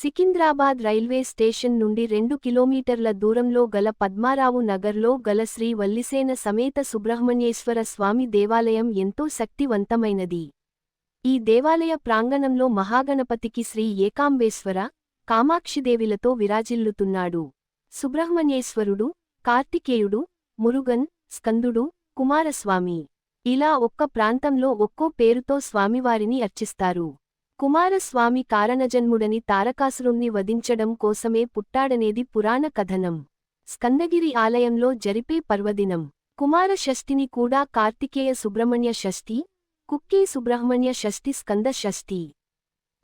Secunderabad railway station నుండి రెండు కిలోమీటర్ల దూరంలో గల పద్మారావు నగర్లో గల శ్రీ వల్లిసేన సమేత సుబ్రహ్మణ్యేశ్వర స్వామి దేవాలయం ఎంతో శక్తివంతమైనది. ఈ దేవాలయ ప్రాంగణంలో మహాగణపతికి శ్రీ ఏకాంబేశ్వర కామాక్షిదేవిలతో విరాజిల్లుతున్నాడు. సుబ్రహ్మణ్యేశ్వరుడు కార్తికేయుడు మురుగన్ స్కందుడు కుమారస్వామి. ఇలా ఒక్క ప్రాంతంలో ఒక్కో పేరుతో స్వామివారిని అర్చిస్తారు. కుమారస్వామి కారణజన్ముడని తారకాసురుణ్ణి వధించడం కోసమే పుట్టాడనేది పురాణ కథనం. స్కందగిరి ఆలయంలో జరిపే పర్వదినం. కుమార షష్ఠిని కూడా కార్తికేయ సుబ్రహ్మణ్య షష్ఠి కుక్కీ సుబ్రహ్మణ్య షష్ఠి స్కంద షష్ఠి.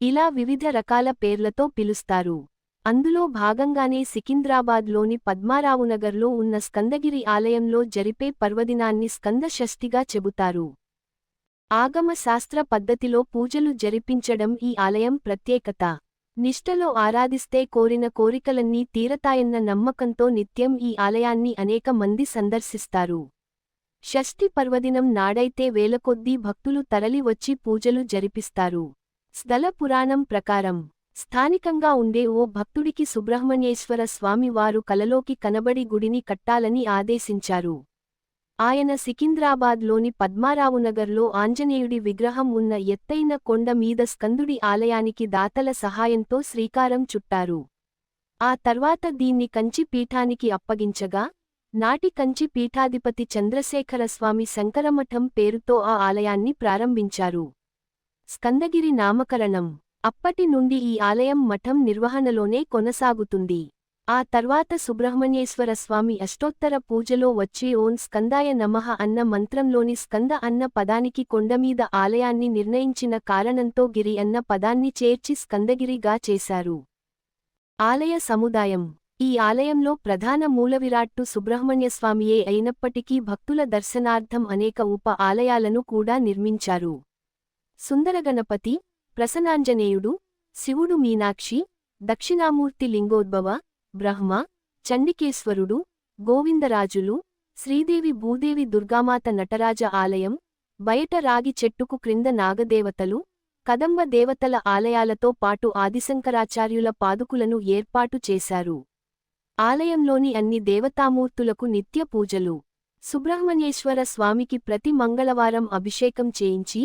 ఇలా వివిధ రకాల పేర్లతో పిలుస్తారు. అందులో భాగంగానే సికింద్రాబాద్లోని పద్మారావునగర్లో ఉన్న స్కందగిరి ఆలయంలో జరిపే పర్వదినాన్ని స్కంద షష్ఠిగా చెబుతారు. ఆగమ శాస్త్ర పద్ధతిలో పూజలు జరిపించడం ఈ ఆలయం ప్రత్యేకత. నిష్టలో ఆరాధిస్తే కోరిన కోరికలన్నీ తీరతాయన్న నమ్మకంతో నిత్యం ఈ ఆలయాన్ని అనేక మంది సందర్శిస్తారు. షష్ఠి పర్వదినం నాడైతే వేలకొద్దీ భక్తులు తరలి వచ్చి పూజలు జరిపిస్తారు. స్థల పురాణం ప్రకారం స్థానికంగా ఉండే ఓ భక్తుడికి సుబ్రహ్మణ్యేశ్వర స్వామివారు కలలోకి కనబడి గుడిని కట్టాలని ఆదేశించారు. ఆయన సికింద్రాబాద్లోని పద్మారావునగర్లో ఆంజనేయుడి విగ్రహం ఉన్న ఎత్తైన కొండ మీద స్కందుడి ఆలయానికి దాతల సహాయంతో శ్రీకారం చుట్టారు. ఆ తర్వాత దీన్ని కంచి పీఠానికి అప్పగించగా నాటి కంచి పీఠాధిపతి చంద్రశేఖరస్వామి శంకరమఠం పేరుతో ఆ ఆలయాన్ని ప్రారంభించారు. స్కందగిరి నామకరణం. అప్పటి నుండి ఈ ఆలయం మఠం నిర్వహణలోనే కొనసాగుతుంది. ఆ తర్వాత సుబ్రహ్మణ్యేశ్వర స్వామి అష్టోత్తర పూజలో వచ్చే ఓం స్కందాయ నమః అన్న మంత్రంలోని స్కంద అన్న పదానికి కొండమీద ఆలయాన్ని నిర్ణయించిన కారణంతో గిరి అన్న పదాన్ని చేర్చి స్కందగిరిగా చేశారు. ఆలయ సముదాయం. ఈ ఆలయంలో ప్రధాన మూలవిరాట్టు సుబ్రహ్మణ్యస్వామియే అయినప్పటికీ భక్తుల దర్శనార్థం అనేక ఉప ఆలయాలను కూడా నిర్మించారు. సుందరగణపతి ప్రసన్నాంజనేయుడు శివుడు మీనాక్షి దక్షిణామూర్తి లింగోద్భవ బ్రహ్మ చండికేశ్వరుడు గోవిందరాజులు శ్రీదేవి భూదేవి దుర్గామాత నటరాజ ఆలయం బయట రాగి చెట్టుకు క్రింద నాగదేవతలు కదంబ దేవతల ఆలయాలతో పాటు ఆదిశంకరాచార్యుల పాదుకులను ఏర్పాటు చేశారు. ఆలయంలోని అన్ని దేవతామూర్తులకు నిత్య పూజలు. సుబ్రహ్మణ్యేశ్వర స్వామికి ప్రతి మంగళవారం అభిషేకం చేయించి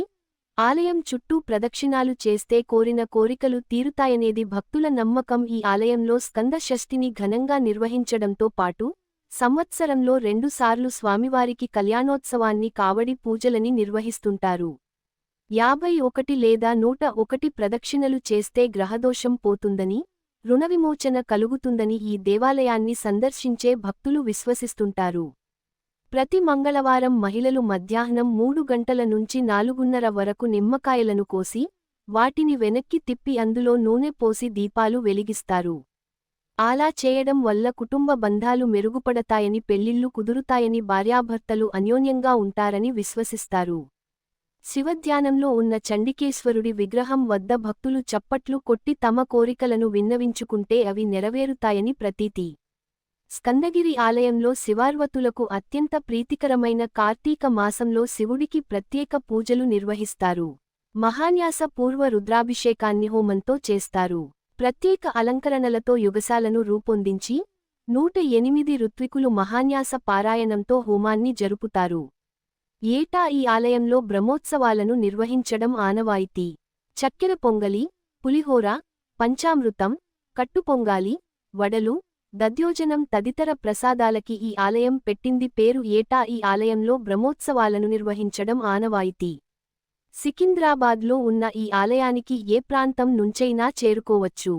ఆలయం చుట్టూ ప్రదక్షిణాలు చేస్తే కోరిన కోరికలు తీరుతాయనేది భక్తుల నమ్మకం. ఈ ఆలయంలో స్కంద షష్ఠిని ఘనంగా నిర్వహించడంతో పాటు సంవత్సరంలో రెండుసార్లు స్వామివారికి కళ్యాణోత్సవాన్ని కావడి పూజలని నిర్వహిస్తుంటారు. యాభై ఒకటి లేదా నూట ఒకటి ప్రదక్షిణలు చేస్తే గ్రహదోషం పోతుందని రుణవిమోచన కలుగుతుందని ఈ దేవాలయాన్ని సందర్శించే భక్తులు విశ్వసిస్తుంటారు. ప్రతి మంగళవారం మహిళలు మధ్యాహ్నం మూడు గంటల నుంచి నాలుగున్నర వరకు నిమ్మకాయలను కోసి వాటిని వెనక్కి తిప్పి అందులో నూనె పోసి దీపాలు వెలిగిస్తారు. అలా చేయడం వల్ల కుటుంబ బంధాలు మెరుగుపడతాయని పెళ్ళిళ్ళు కుదురుతాయని భార్యాభర్తలు అన్యోన్యంగా ఉంటారని విశ్వసిస్తారు. శివధ్యానంలో ఉన్న చండికేశ్వరుడి విగ్రహం వద్ద భక్తులు చప్పట్లు కొట్టి తమ కోరికలను విన్నవించుకుంటే అవి నెరవేరుతాయని ప్రతీతి. స్కందగిరి ఆలయంలో శివార్వతులకు అత్యంత ప్రీతికరమైన కార్తీక మాసంలో శివుడికి ప్రత్యేక పూజలు నిర్వహిస్తారు. మహాన్యాస పూర్వ రుద్రాభిషేకాన్ని హోమంతో చేస్తారు. ప్రత్యేక అలంకరణలతో యుగశాలను రూపొందించి నూట ఎనిమిది ఋత్వికులు మహాన్యాస పారాయణంతో హోమాన్ని జరుపుతారు. ఏటా ఈ ఆలయంలో బ్రహ్మోత్సవాలను నిర్వహించడం ఆనవాయితీ. చక్కెర పొంగలి పులిహోర పంచామృతం కట్టుపొంగాలి వడలు దద్యోజనం తదితర ప్రసాదాలకి ఈ ఆలయం పెట్టింది పేరు ఏటా ఈ ఆలయంలో బ్రహ్మోత్సవాలను నిర్వహించడం ఆనవాయితీ. సికింద్రాబాద్లో ఉన్న ఈ ఆలయానికి ఏ ప్రాంతం నుంచైనా చేరుకోవచ్చు.